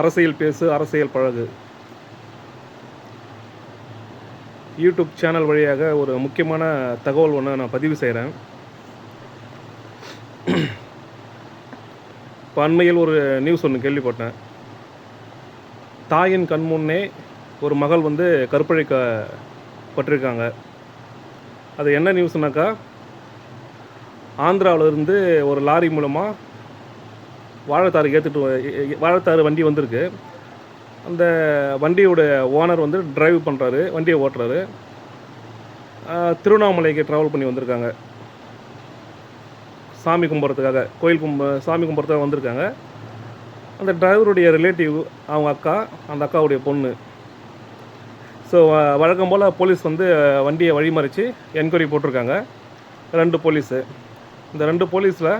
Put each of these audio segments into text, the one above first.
அரசியல் பேசு அரசியல் பழகு. யூடியூப் சேனல் வழியாக ஒரு முக்கியமான தகவல் ஒன்று நான் பதிவு செய்கிறேன் இப்போ அண்மையில் ஒரு நியூஸ் ஒன்று கேள்விப்பட்டேன். தாயின் கண்முன்னே ஒரு மகள் வந்து கற்பழிக்கப்பட்டிருக்காங்க அது என்ன நியூஸ்னாக்கா ஆந்திராவிலிருந்து ஒரு லாரி மூலமாக வாழைத்தாறு ஏற்றுட்டு வாழைத்தாறு வண்டி வந்திருக்கு. அந்த வண்டியோட ஓனர் வந்து டிரைவ் பண்ணுறாரு வண்டியை ஓட்டுறாரு. திருவண்ணாமலைக்கு ட்ராவல் பண்ணி வந்திருக்காங்க. சாமி கும்பிட்றதுக்காக கோயில் கும்ப சாமி கும்பிட்றதுக்காக வந்திருக்காங்க. அந்த டிரைவருடைய ரிலேட்டிவ் அவங்க அக்கா அந்த அக்காவுடைய பொண்ணு. ஸோ வழக்கம் போல் போலீஸ் வந்து வண்டியை வழிமறித்து என்கொயரி போட்டிருக்காங்க. ரெண்டு போலீஸு இந்த ரெண்டு போலீஸில்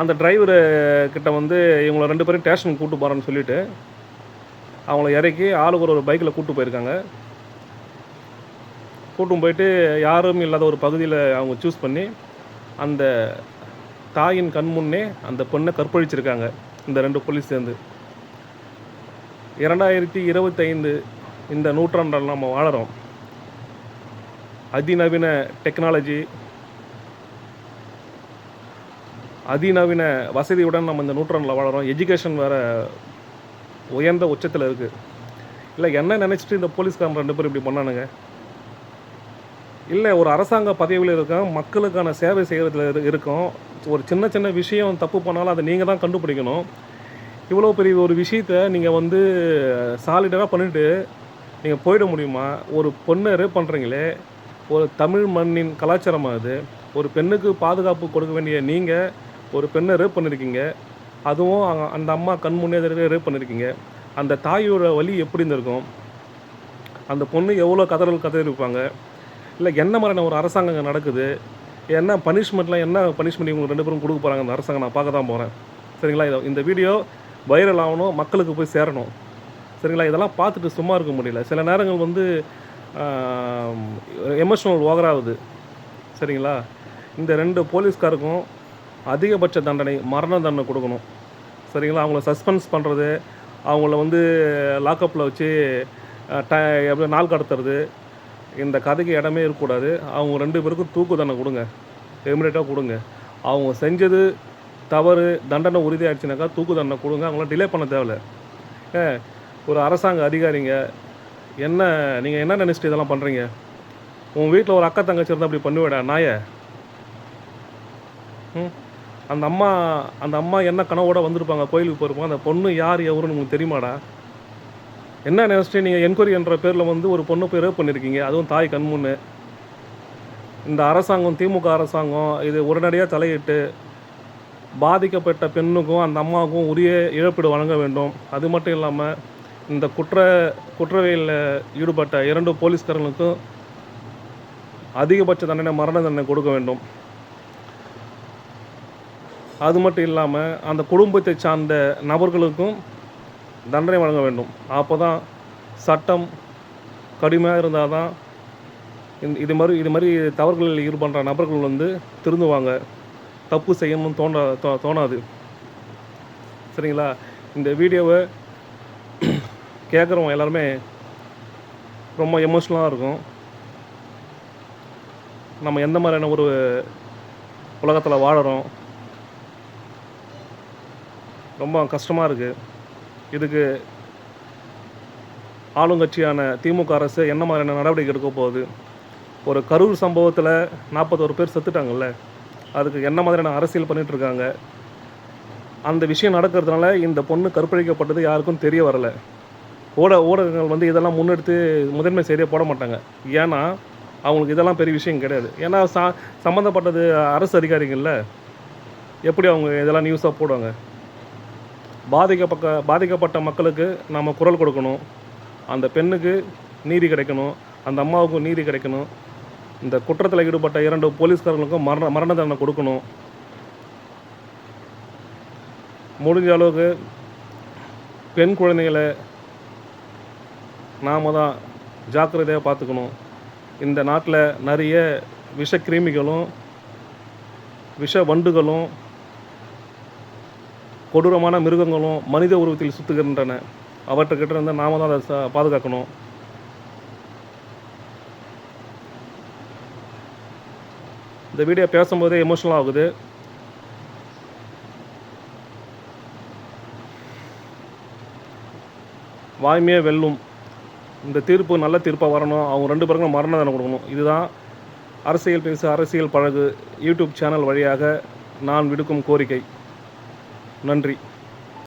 அந்த டிரைவரு கிட்ட வந்து இவங்களை ரெண்டு பேரும் ஸ்டேஷனுக்கு கூப்பிட்டு போகிறேன்னு சொல்லிவிட்டு அவங்கள இறக்கி ஆளுக்கு ஒரு ஒரு பைக்கில் கூப்பிட்டு போயிருக்காங்க. கூட்டும் போயிட்டு யாரும் இல்லாத ஒரு பகுதியில் அவங்க சூஸ் பண்ணி அந்த தாயின் கண் முன்னே அந்த பொண்ணை கற்பழிச்சிருக்காங்க இந்த ரெண்டு போலீஸ் சேர்ந்து. இரண்டாயிரத்தி இருபத்தைந்து இந்த நூற்றாண்டில் நம்ம வாழறோம். அதிநவீன டெக்னாலஜி அதிநவீன வசதியுடன் நம்ம இந்த நூற்றாண்டில் வாழறோம். எஜுகேஷன் வேறு உயர்ந்த உச்சத்தில் இருக்குது இல்லை என்ன நினச்சிட்டு இந்த போலீஸ்காரன் ரெண்டு பேரும் இப்படி பண்ணானுங்க? இல்லை ஒரு அரசாங்க பதவியில் இருக்கோம் மக்களுக்கான சேவை செய்கிறதுல இருக்கும். ஒரு சின்ன சின்ன விஷயம் தப்பு பண்ணாலும் அதை நீங்கள் தான் கண்டுபிடிக்கணும். இவ்வளோ பெரிய ஒரு விஷயத்த நீங்கள் வந்து சாலிடராக பண்ணிவிட்டு நீங்கள் போயிட முடியுமா? ஒரு பொண்ணை ரேப் பண்ணுறீங்களே ஒரு தமிழ் மண்ணின் கலாச்சாரமாக அது ஒரு பெண்ணுக்கு பாதுகாப்பு கொடுக்க வேண்டிய நீங்கள் ஒரு பெண்ணை ரேப் பண்ணியிருக்கீங்க அதுவும் அந்த அம்மா கண் முன்னே ரேப் பண்ணியிருக்கீங்க அந்த தாயோட வழி எப்படி இருந்திருக்கும்? அந்த பொண்ணு எவ்வளோ கதறல் கதறிருப்பாங்க இல்லை என்ன மாதிரியான ஒரு அரசாங்கம் இங்க நடக்குது? என்ன பனிஷ்மெண்ட்லாம் என்ன பனிஷ்மெண்ட் இவங்க ரெண்டு பேரும் கொடுக்க போகிறாங்க அந்த அரசாங்கம் நான் பார்க்க தான் போகிறேன் சரிங்களா? இதை இந்த வீடியோ வைரல் ஆகணும் மக்களுக்கு போய் சேரணும். சரிங்களா? இதெல்லாம் பார்த்துட்டு சும்மா இருக்க முடியல. சில நேரங்கள் வந்து எமோஷனல் ஓவராகுது சரிங்களா? இந்த ரெண்டு போலீஸ்காருக்கும் அதிகபட்ச தண்டனை மரண தண்டனை கொடுக்கணும். சரிங்களா? அவங்கள சஸ்பென்ஸ் பண்ணுறது அவங்கள வந்து லாக்கப்பில் வச்சு ட எப்படி நாள் கடத்துறது இந்த கதைக்கு இடமே இருக்கக்கூடாது. அவங்க ரெண்டு பேருக்கும் தூக்கு தண்டனை கொடுங்க. இமிடியேட்டாக கொடுங்க. அவங்க செஞ்சது தவறு தண்டனை உறுதியாகிடுச்சுனாக்கா தூக்கு தண்டனை கொடுங்க. அவங்கள டிலே பண்ண தேவையில்ல. ஏ ஒரு அரசாங்க அதிகாரிங்க என்ன நீங்கள் என்ன நினச்சிட்டு இதெல்லாம் பண்ணுறீங்க உன் வீட்டில் ஒரு அக்கா தங்கச்சி இருந்தால் அப்படி பண்ணுவேடா நாயை. ம்? அந்த அம்மா அந்த அம்மா என்ன கனவோட வந்திருப்பாங்க? கோயிலுக்கு போயிருப்பாங்க அந்த பொண்ணு யார் எவருன்னு உங்களுக்கு தெரியுமாடா? என்ன நினச்சிட்டு நீங்கள் என்கொயரி என்ற பேரில் வந்து ஒரு பொண்ணு போய் ரேப் பண்ணியிருக்கீங்க அதுவும் தாய் கண்முன்னு. இந்த அரசாங்கம் திமுக அரசாங்கம் இது உடனடியாக தலையிட்டு பாதிக்கப்பட்ட பெண்ணுக்கும் அந்த அம்மாவுக்கும் உரிய இழப்பீடு வழங்க வேண்டும். அது மட்டும் இல்லாமல் இந்த குற்ற குற்றவியலில் ஈடுபட்ட இரண்டு போலீஸ்காரர்களுக்கும் அதிகபட்ச தண்டனை மரண தண்டனை கொடுக்க வேண்டும். அது மட்டும் இல்லாமல் அந்த குடும்பத்தை சார்ந்த நபர்களுக்கும் தண்டனை வழங்க வேண்டும். அப்போ தான் சட்டம் கடுமையாக இருந்தால் தான் இது மாதிரி இது மாதிரி தவறுகளில் ஈடுபடுற நபர்கள் வந்து திருந்துவாங்க. தப்பு செய்யணும்னு தோணா தோ தோணாது. சரிங்களா? இந்த வீடியோவை கேட்குறவங்க எல்லாருமே ரொம்ப எமோஷ்னலாக இருக்கும். நம்ம எந்த மாதிரியான ஒரு உலகத்தில் வாழறோம்? ரொம்ப கஷ்டமாக இருக்குது இதுக்கு ஆளுங்கட்சியான திமுக அரசு என்ன மாதிரியான நடவடிக்கை எடுக்க போகுது? ஒரு கரூர் சம்பவத்தில் நாற்பத்தோரு பேர் செத்துட்டாங்கல்ல. அதுக்கு என்ன மாதிரியான அரசியல் பண்ணிகிட்ருக்காங்க அந்த விஷயம் நடக்கிறதுனால இந்த பொண்ணு கற்பழிக்கப்பட்டது யாருக்கும் தெரிய வரலை. ஊட ஊடகங்கள் வந்து இதெல்லாம் முன்னெடுத்து முதன்மை செய்தியாக போட மாட்டாங்க. ஏன்னா அவங்களுக்கு இதெல்லாம் பெரிய விஷயம் கிடையாது. ஏன்னா சா சம்மந்தப்பட்டது அரசு அதிகாரிகள்ல. எப்படி அவங்க இதெல்லாம் நியூஸாக போடுவாங்க? பாதிக்கப்பட்ட பாதிக்கப்பட்ட மக்களுக்கு நாம் குரல் கொடுக்கணும். அந்த பெண்ணுக்கு நீதி கிடைக்கணும். அந்த அம்மாவுக்கும் நீதி கிடைக்கணும். இந்த குற்றத்தில் ஈடுபட்ட இரண்டு போலீஸ்காரர்களுக்கும் மரண மரண தண்டனை கொடுக்கணும். முடிஞ்ச அளவுக்கு பெண் குழந்தைகளை நாம் தான் ஜாக்கிரதையாக பார்த்துக்கணும். இந்த நாட்டில் நிறைய விஷக்கிருமிகளும் விஷ வண்டுகளும் கொடூரமான மிருகங்களும் மனித உருவத்தில் சுற்றுகின்றன அவற்றுக்கிட்ட இருந்து நாம தான் அதை பாதுகாக்கணும். இந்த வீடியோ பேசும்போதே எமோஷனல் ஆகுது. வாய்மையே வெல்லும். இந்த தீர்ப்பு நல்ல தீர்ப்பாக வரணும். அவங்க ரெண்டு பேருக்கும் மரண தண்டனை கொடுக்கணும். இதுதான் அரசியல் பேசு அரசியல் பழகு யூடியூப் சேனல் வழியாக நான் விடுக்கும் கோரிக்கை. நன்றி.